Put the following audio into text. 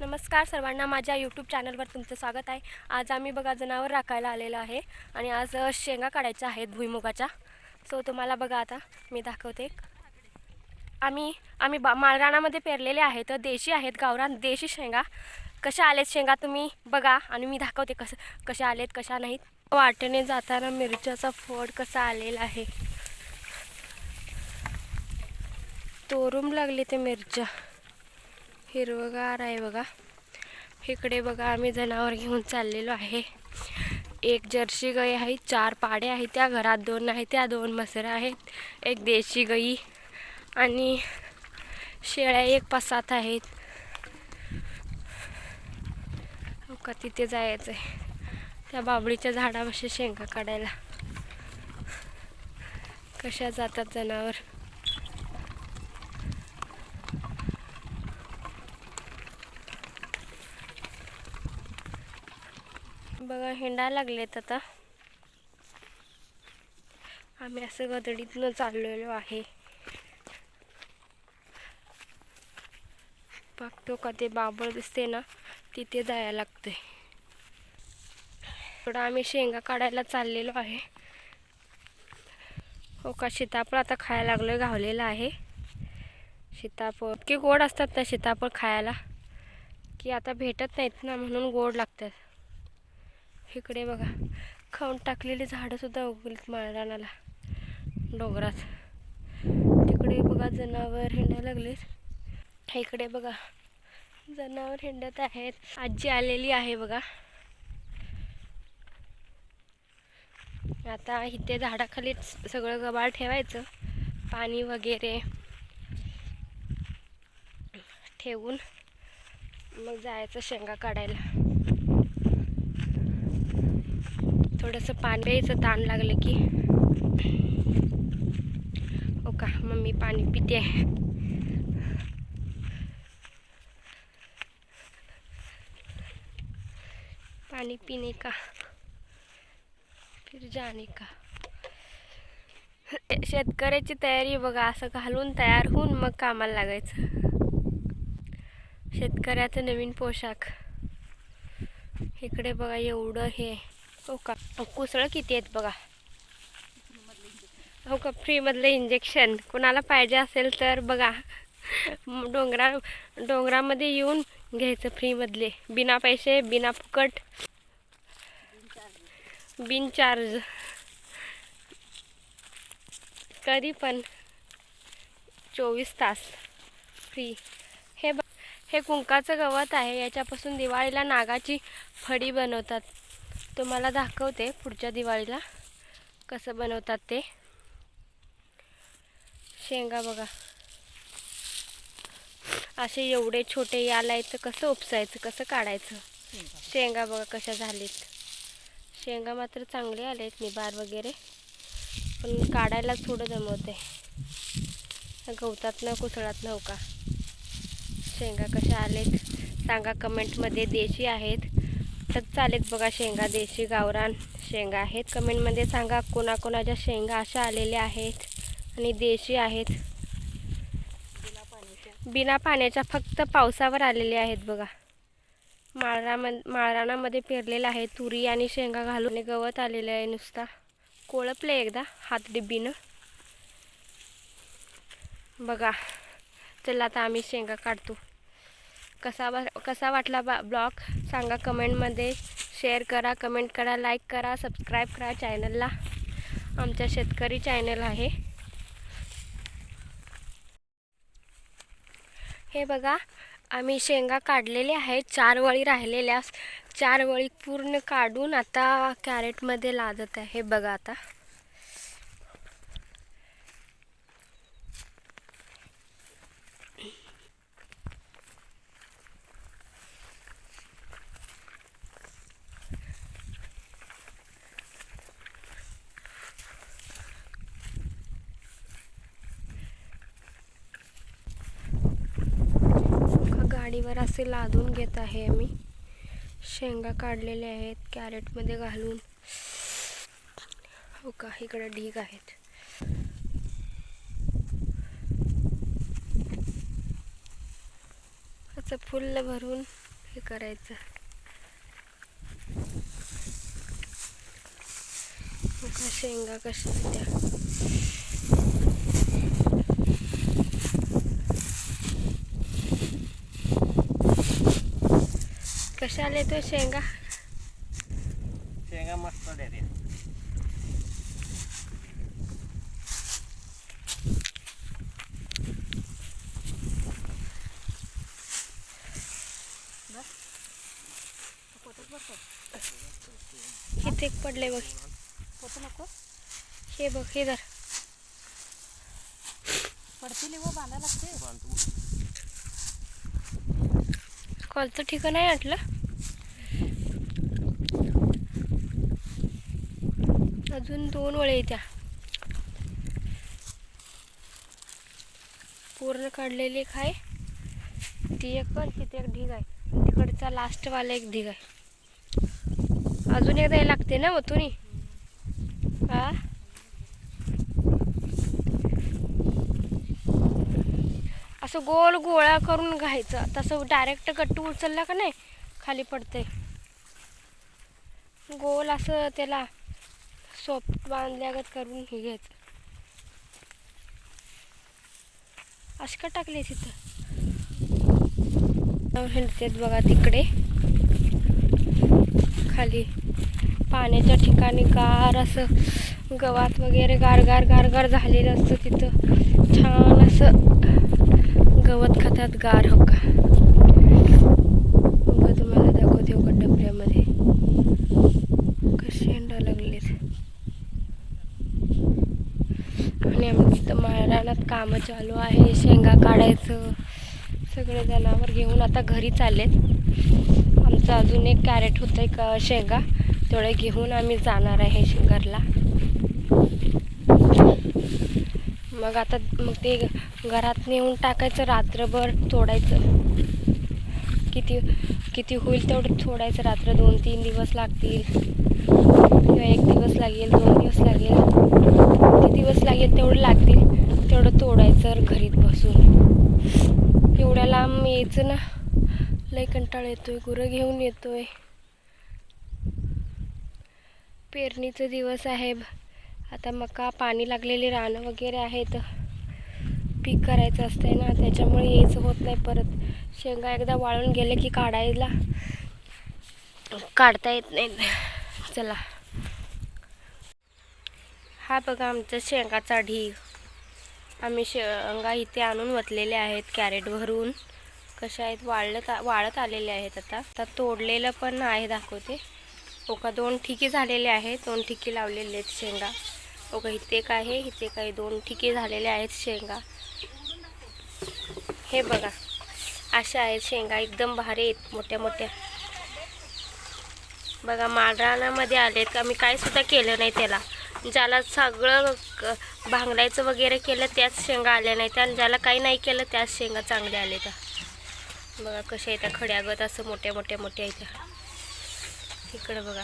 नमस्कार सर्वांना माझ्या यूट्यूब चॅनलवर तुमचं स्वागत आहे. आज आम्ही बघा जनावर राखायला आलेलो आहे आणि आज शेंगा काढायच्या आहेत भुईमुगाच्या. सो तुम्हाला बघा आता मी दाखवते आम्ही आम्ही बा माळरानामध्ये पेरलेले आहेत देशी आहेत गावरान देशी शेंगा. कशा आलेत शेंगा तुम्ही बघा आणि मी दाखवते कसं कशा आलेत कशा नाहीत. वाटेने जाताना मिरच्याचा फोड कसा आलेला आहे. तोरून लागले ते मिरच्या. हिरवगार आहे बघा. इकडे बघा आम्ही जनावर घेऊन चाललेलो आहे. एक जर्सी गाई आहे चार पाडे आहेत त्या घरात दोन आहेत त्या दोन मसऱ्या आहेत एक देशी गाई आणि शेळ्या एक पाच सात आहेत. का तिथे जायचं आहे त्या बाबळीच्या झाडापाशी शेंगा काढायला. कशा जातात जनावर बघा हिंडायला लागलेत आता. आम्ही असं गदडीतनं चाललेलो आहे. बघतो का ते बाबळ दिसते ना तिथे जायला लागते थोडं आम्ही शेंगा काढायला चाललेलो आहे. हो का सीताफळ आता खायला लागलोय घावलेलं आहे. सीताफळ की गोड असतात ना सीताफळ खायला की आता भेटत नाहीत ना म्हणून गोड लागतात. इकडे बघा. खाऊन टाकलेली झाडंसुद्धा उगलीत माळरानाला. डोंगरात. तिकडे बघा जनावर हिंडायला लागलेत. इकडे बघा. जनावर हिंडत आहेत. आजी आलेली आहे बघा. आता इथे झाडाखाली सगळं गबाळ ठेवायचं. पाणी वगैरे ठेवून मग जायचं शेंगा काढायला. थोडंसं पाणी प्यायचं ताण लागलं की. हो का मम्मी पाणी पिते. पाणी पिणे का? फिर जाणे का? शेतकऱ्याची तयारी बघा असं घालून तयार होऊन मग कामाला लागायचं. शेतकऱ्याचं नवीन पोशाख. इकडे बघा एवढं हे. हो का? कुसळं किती आहेत बघा. हो का? फ्रीमधलं इंजेक्शन कोणाला पाहिजे असेल तर बघा. डोंगरा डोंगरामध्ये येऊन घ्यायचं फ्रीमधले. बिना पैसे बिना फुकट. बिन चार्ज कधी पण चोवीस तास फ्री हे ब हे कुंकाचं गवत आहे. याच्यापासून दिवाळीला नागाची फडी बनवतात. तुम्हाला दाखवते पुढच्या दिवाळीला. कसं बनवतात ते. शेंगा बघा. असे एवढे छोटे याला तर कसं उपसायचं कसं काढायचं? शेंगा बघा कशा झालीत. शेंगा मात्र चांगले आलेत निबार वगैरे. पण काढायला थोडं जमवते. गवतात ना कुसळात नव्हका हो शेंगा कशा आलेत? सांगा कमेंटमध्ये देशी आहेत. तर चालेत बघा शेंगा देशी गावरान शेंगा आहेत. कमेंटमध्ये सांगा कोणाकोणाच्या शेंगा अशा आलेल्या आहेत आणि देशी आहेत. बिना पाण्याच्या फक्त पावसावर आलेले आहेत बघा. माळरामन माळरानामध्ये पेरलेलं आहे तुरी आणि शेंगा घालून गवत आलेलं आहे नुसता. कोळपले एकदा हात डिब्बीनं. बघा चला आता आम्ही शेंगा काढतो. कसा वा कसा वाटला बा ब्लॉग? सांगा कमेंटमध्ये. शेअर करा कमेंट करा लाईक करा सबस्क्राईब करा चॅनलला. आमच्या शेतकरी चॅनल आहे. हे बघा आम्ही शेंगा काढलेल्या आहेत चार वळी राहिलेल्या चार वळी पूर्ण काढून आता कॅरेटमध्ये लादत आहे. हे बघा आता. का असे लादून घेत आहे मी शेंगा काढलेल्या आहेत कॅरेटमध्ये घालून. हो का? इकडे ढीग आहेत. असं फुल्ल भरून हे करायचं. शेंगा कशा त्या कशा आले तो शेंगा शेंगा मस्त द्या किती पडले बघ नको हे बघ हे धर पडतील व बांधायला लागते कॉलचं ठिकाण आहे म्हटलं अजून दोन वळे येत्या पूर्ण काढलेली एक आहे. ती एक पण तिथे एक ढीग आहे. तिकडचा लास्टवाला एक ढीग आहे. अजून एकदा हे लागते ना हो वतून हा? असं गोल गोळा करून घ्यायचं. तसं डायरेक्ट गट्टू उचलला का नाही? खाली पडते गोल असं त्याला सोप बांधल्यागत करून हे घ्यायचं. असं का टाकले तिथं? हिंडतेत बघा तिकडे. खाली पाण्याच्या ठिकाणी गार असं गवात वगैरे गार गार गार गार झालेलं असतं तिथं. छान असं गवत खातात गार हो का बघा तुम्हाला दाखवते हो का डबऱ्यामध्ये कसे शेंडा लागलेत आणि आमचं महाराणात कामं चालू आहे शेंगा काढायचं सगळे जनावर घेऊन आता घरी चाललेत. आमचं अजून एक कॅरेट होतं एक शेंगा तेवढे घेऊन आम्ही जाणार आहे शेंगरला मग आता मग ते घरात नेऊन टाकायचं रात्रभर तोडायचं. किती किती होईल तेवढं थोडायचं रात्र दोन तीन दिवस लागतील. किंवा एक दिवस लागेल दोन दिवस लागेल. किती दिवस लागेल तेवढं लागतील. तेवढं तोडायचं घरीत बसून. एवढ्या लांब यायचं ना. लई कंटाळा येतोय. गुरं घेऊन येतोय. पेरणीचं दिवस आहे. आता मका पाणी लागलेली रानं वगैरे आहेत. पीक करायचं असतंय ना. त्याच्यामुळे यायचं होत नाही परत. शेंगा एकदा वाळून गेले की काढायला. काढता येत नाही चला. हा बघा आमचा शेंगाचा ढीग आम्ही शेंगा इथे आणून वतलेले आहेत कॅरेट भरून. कशा आहेत? वाळत वाळत आलेले आहेत आता. आता तोडलेलं पण आहे दाखवते. ओका दोन ठिकी झालेले आहेत. दोन ठिकी लावलेले आहेत शेंगा. ओका इथे एक आहे इथे काही दोन ठिके झालेले आहेत शेंगा. हे बघा. अशा आहेत शेंगा. एकदम भारी आहेत मोठ्या मोठ्या. बघा माळरानामध्ये आलेत. का मी काय सुद्धा केलं नाही त्याला. ज्याला सगळं क- भांगडायचं वगैरे केलं त्याच शेंगा आल्या नाहीत. आणि ज्याला काही नाही केलं त्याच शेंगा चांगल्या आल्या त्या. बघा कशा येत्या खड्यागत असं मोठ्या मोठ्या मोठ्या येत्या इकडं बघा.